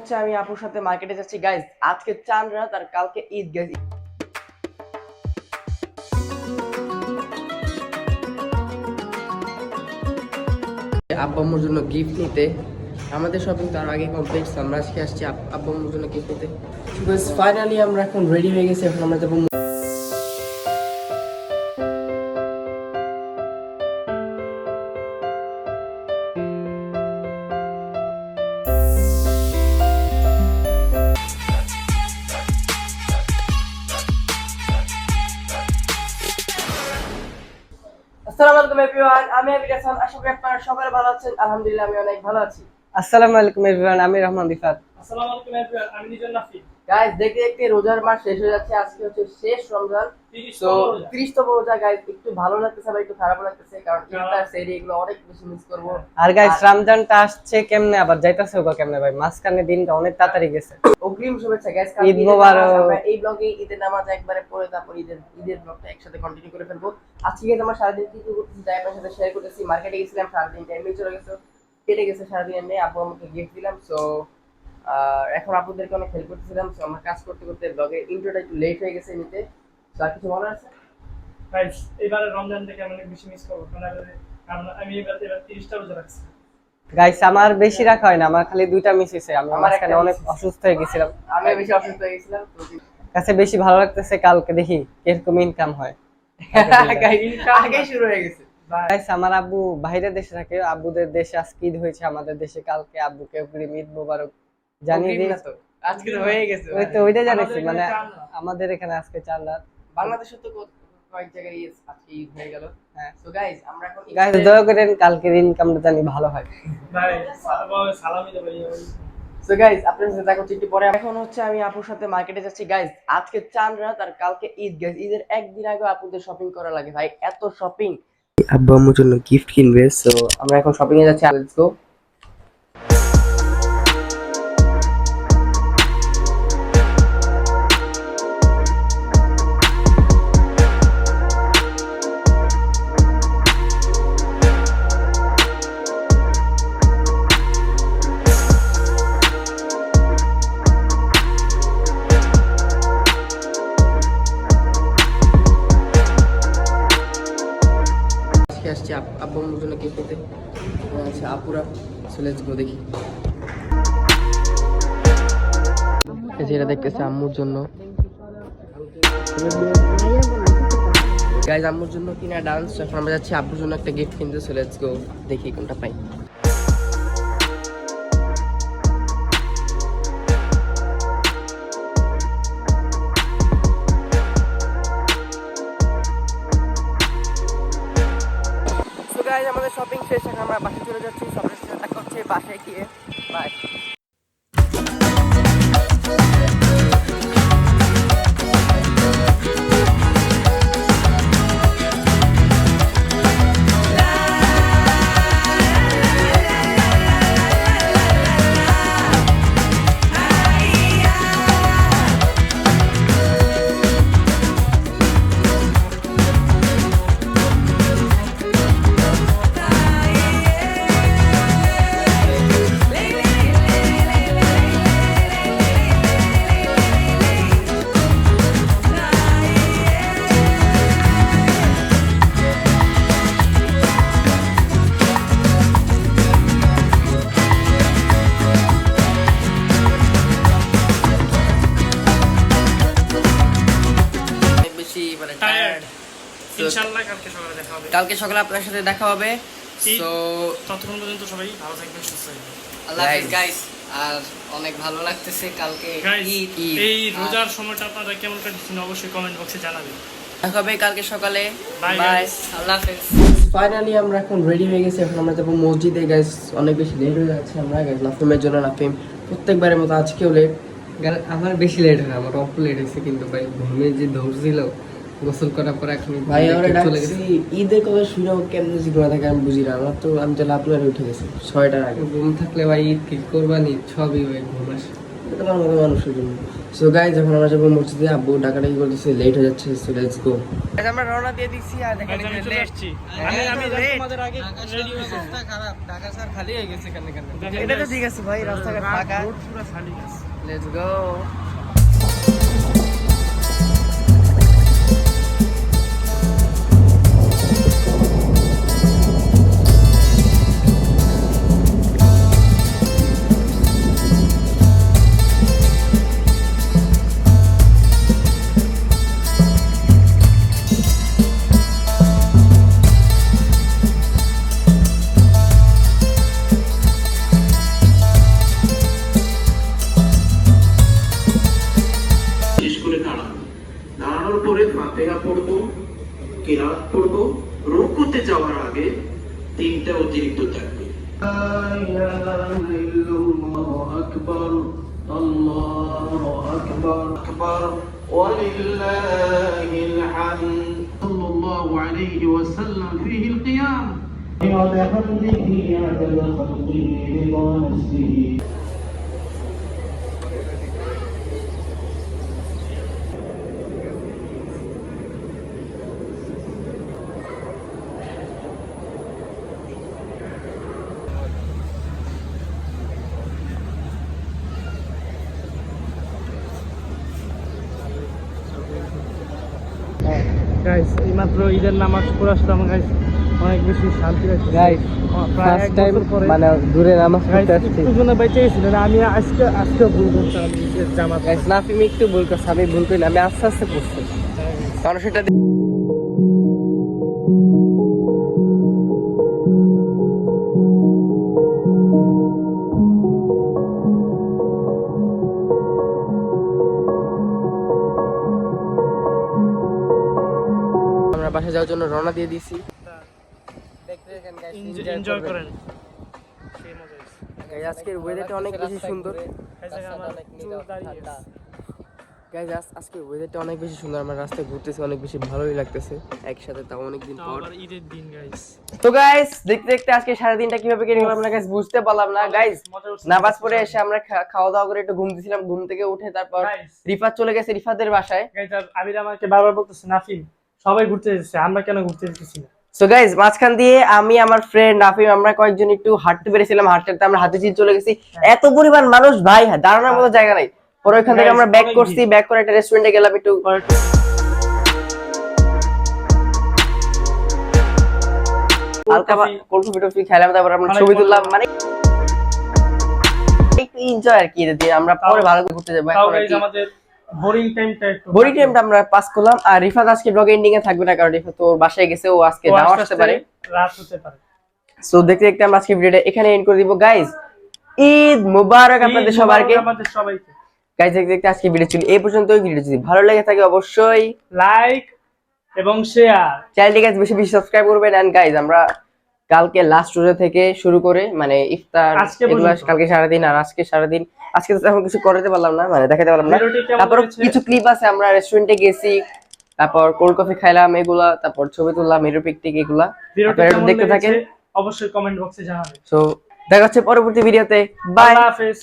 হচ্ছে আমি আপুর সাথে মার্কেটে যাচ্ছি। গাইজ আজকে চান রাত আর কালকে ঈদ গাইজ আব্বু জন্য গিফট নিতে। আমাদের শপিং তার আগে কমপ্লিট আমরা আজকে আসছি আম্মুর জন্য গিফট নিতে। ফাইনালি আমরা এখন রেডি হয়ে গেছি, এখন আমরা যাব আসসালামু আলাইকুম এভরিওয়ান আমি আবির হাসান। আশা করি আপনারা সবাই ভালো আছেন। আলহামদুলিল্লাহ আমি অনেক ভালো আছি। আসসালামু আলাইকুম এভরিওয়ান আমি রহমান বিফাত আসসালামু আলাইকুম এভরিওয়ান আমি নিজের নাফি গাইজ দেখতে দেখতে রোজার মাস শেষ হয়ে যাচ্ছে। আজকে হচ্ছে শেষ রমজান। তো ত্রিশতম রোজা গাইজ একটু ভালো লাগতেছে আবার একটু খারাপ লাগতেছে কারণ ইফতার সেরি এগুলো অনেক বেশি মিস করব। আর গাইস রমজানটা আসছে কেমনে? আবার যাইতাছে ওগো কেমনে ভাই? মাঝখানে দিনটা অনেক তাড়াতাড়ি গেছে। অগ্রিম শুভেচ্ছা গাইজ ঈদ মোবারক। এই ব্লগে ঈদের নামাজ একবারে পড়ে তারপর ঈদের ঈদের ব্লগটা একসাথে কন্টিনিউ করে ফেলব। আজকে গাইজ আমরা সারাদিন কি কি করতেছি তাই আপনার সাথে শেয়ার করতেছি। মার্কেটে গেছিলাম সারাদিন টাইমে চলে গেছে। কেটে গেছে সারাদিন এমনি আব্বু আমাকে গিফট দিলাম সো এখন আপনাদেরকে অনেক হেল্প করতেছিলাম সো আমরা কাজ করতে করতে ব্লগের ইন্ট্রোটা একটু লেট হয়ে গেছে নিতে তো আর কিছু বলার আছে? গাইস এবারে রমজান থেকে আমি অনেক বেশি মিস করব। কারণ আমি এবার এবার তিরিশটা রোজা রাখছি। গাইস আমার বেশি রাখা হয় না। আমার খালি দুইটা মিস হয়েছে। আমি আমার একটা অনেক অসুস্থ হয়ে গেছিলাম। আমি বেশি অসুস্থ হয়ে গেছিলাম কাছে বেশি ভালো লাগতেছে কালকে দেখি কীরকম ইনকাম হয়। আগেই শুরু হয়ে গেছে। গাইস আমার আব্বু বাইরের দেশে থাকে। আব্বুদের দেশে আজকে ঈদ হয়েছে আমাদের দেশে। কালকে আব্বুকে অগ্রিম ঈদ মোবারক। জানিয়ে দিই না তো, আজকে তো হয়ে গেছে ওই তো ওইটা জানিয়েছি আমাদের মানে এখানে আমাদের এখানে আজকে চার রাত বাংলাদেশে তো কো- কয়েক জায়গায় আজকে ঈদ হয়ে গেল। হ্যাঁ। সো গাইস আমরা এখন গাইস দয়া করেন কালকের ইনকামটা জানি ভালো হয়। ভাই সালামি দেবো সো গাইস আপনাদের সাথে দেখা হচ্ছে পরে। এখন হচ্ছে আমি আপুর সাথে মার্কেটে যাচ্ছি। গাইস আজকে চান রাত আর কালকে ঈদ। গাইস ঈদের একদিন আগে আপুদের শপিং করা লাগে। ভাই এত শপিং আব্বু আম্মুর জন্য গিফট কিনবে সো আমরা এখন শপিং এ যাচ্ছি। লেটস গো আচ্ছা আপুরা সো লেটস গো দেখি। এই যে এটা দেখতেছে আম্মুর জন্য। গাইজ আম্মুর জন্য কিনা ডান্স এখন আমরা যাচ্ছি আব্বুর জন্য একটা গিফট কিনতে সো লেটস গো দেখি কোনটা পাই। চলে যাচ্ছি সবাই সাথে দেখা বাসায় গিয়ে। বাই ইনশাআল্লাহ কালকে সকালে দেখা হবে। কালকে সকালে আপনার সাথে দেখা হবে। তো ততক্ষণ পর্যন্ত সবাই ভালো থাকবেন সুস্থ থাকবেন। আল্লাহ হাফেজ গাইস আর অনেক ভালো লাগতেছে কালকে। এই রোজার সময়টা আপনারা কেমন কাটছেন অবশ্যই কমেন্ট বক্সে জানাবেন। দেখা হবে কালকে সকালে। বাই আল্লাহ হাফেজ। ফাইনালি আমরা এখন রেডি হয়ে গেছি। এখন আমরা যাব মসজিদে গাইস অনেক বেশি লেট হয়ে যাচ্ছে আমরা গাইস নাফিমের জন্য নাফিম। প্রত্যেকবারের মতো আজকেও লেট আমার বেশি লেট হয় আমার অল্প লেট হয়েছে কিন্তু ভাই ঘুমে যে ধরছিল গোসল করার পর এখন ভাই আমরা ডাকছি গেছে। ঈদের কথা কেমন যে ঘুরে থাকে আমি বুঝি না আমার তো আমি তো লাভ উঠে গেছি ছয়টার আগে। ঘুম থাকলে ভাই ঈদ কি কোরবানি? সবই ভাই ঘুম আসে। তোমার মতো মানুষের জন্য। সো গাইজ যখন আমরা যাব মসজিদে আব্বু ডাকাডাকি করতেছে লেট হয়ে যাচ্ছে সো লেটস গো আমরা রওনা দিয়ে দিচ্ছি আর দেখেন আমি চলে আসছি। হ্যাঁ, আমি আমি তোমাদের আগে রেডি হয়েছি খারাপ ঢাকা স্যার খালি হয়ে গেছে কেন কেন এটা তো ঠিক আছে ভাই রাস্তাঘাট ফাঁকা। রোড পুরো খালি আছে। লেটস গো রুকুতে যাওয়ার আগে তিনটা অতিরিক্ত থাকবে আকবর আল্লাহু আকবর আকবর ولله الحمد صلى الله عليه وسلم فيه القيام وبحمده عدد خلقه رضا نفسه গাইস এইমাত্র ঈদের নামাজ পড়ে আসলাম গাইস অনেক বেশি শান্তি লাগছে। ফার্স্ট টাইম মানে দূরে নামাজ পড়তে আসছি। বেঁচে আমি আজকে আজকে ভুল জামাত। গাইস নাফিম একটু ভুল করছে আমি ভুল করি আমি আস্তে আস্তে পড়ছি। কারণ সেটা যাওয়ার জন্য রওনা দিয়ে এনজয় করেন। Guys, আজকের ওয়েদারটা অনেক বেশি সুন্দর। ঘুরে, এই জায়গায় রাস্তাটা আমার অনেক চুল নীরব, দাঁড়িয়ে ঠান্ডা। গেছে। গাইজ আজকে ওয়েদারটা অনেক বেশি সুন্দর। আমরা রাস্তায় ঘুরতেছি অনেক বেশি ভালোই লাগতেছে। একসাথে তাও পর। ঈদের দিন গাইস তো গাইস দেখতে দেখতে আজকে সারাদিনটা কীভাবে কেটে গেল আমরা গাইস বুঝতে পারলাম না। গাইস মজা নামাজ পড়ে এসে আমরা খাওয়া দাওয়া করে একটু ঘুম দিছিলাম ঘুম থেকে উঠে তারপর রিফাত চলে গেছে রিফাতের বাসায়। আর আমাকে বারবার বলতেছে নাফিম সবাই ঘুরতে যাচ্ছে আমরা কেন ঘুরতে যেতেছি না? সো গাইস মাঝখান দিয়ে আমি আমার ফ্রেন্ড নাফিম আমরা কয়েকজন একটু হাঁটতে পেরেছিলাম হাঁটতে হাঁটতে আমরা হাতে চিল চলে গেছি। এত পরিমাণ মানুষ ভাই দাঁড়ানোর মতো জায়গা নাই। পরে ওইখান থেকে আমরা ব্যাক করছি ব্যাক করে একটা রেস্টুরেন্টে গেলাম একটু। হালকা কোল্ড কফি টফি খেলাম তারপর আমরা ছবি তুললাম মানে একটু এনজয় আর কি আমরা পরে ভালো করে ঘুরতে যাব আমাদের বোরিং টাইমটা একটু বোরিং টাইমটা আমরা পাস করলাম। আর রিফাত আজকে ব্লগ এন্ডিং এ থাকবে না কারণ রিফাত তো ওর বাসায় গেছে ও আজকে নাও আসতে পারে। রাত হতে পারে। সো দেখতে দেখতে আমরা আজকে ভিডিওটা এখানে এন্ড করে দিব। গাইজ ঈদ মুবারক আপনাদের সবাইকে। আমাদের সবাইকে। গাইজ দেখতে দেখতে আজকে ভিডিও ছিল এই পর্যন্তই ভিডিও যদি ভালো লেগে থাকে অবশ্যই। লাইক এবং শেয়ার চ্যানেলটি গাইজ বেশি বেশি সাবস্ক্রাইব করবেন। এন্ড গাইজ আমরা কালকে লাস্ট রোজা থেকে শুরু করে মানে ইফতার। কালকে সারাদিন আর আজকে সারাদিন। আজকে তো এখন কিছু করাতে পারলাম না মানে দেখাতে পারলাম না। তারপর কিছু ক্লিপ আছে আমরা রেস্টুরেন্টে গেছি তারপর কোল্ড কফি খাইলাম এগুলা তারপর ছবি তুললাম এরো পিকটিক এগুলা। আপনারা দেখতে থাকেন। অবশ্যই কমেন্ট বক্সে জানাবেন। সো দেখা হচ্ছে পরবর্তী ভিডিওতে বাই আল্লাহ হাফেজ।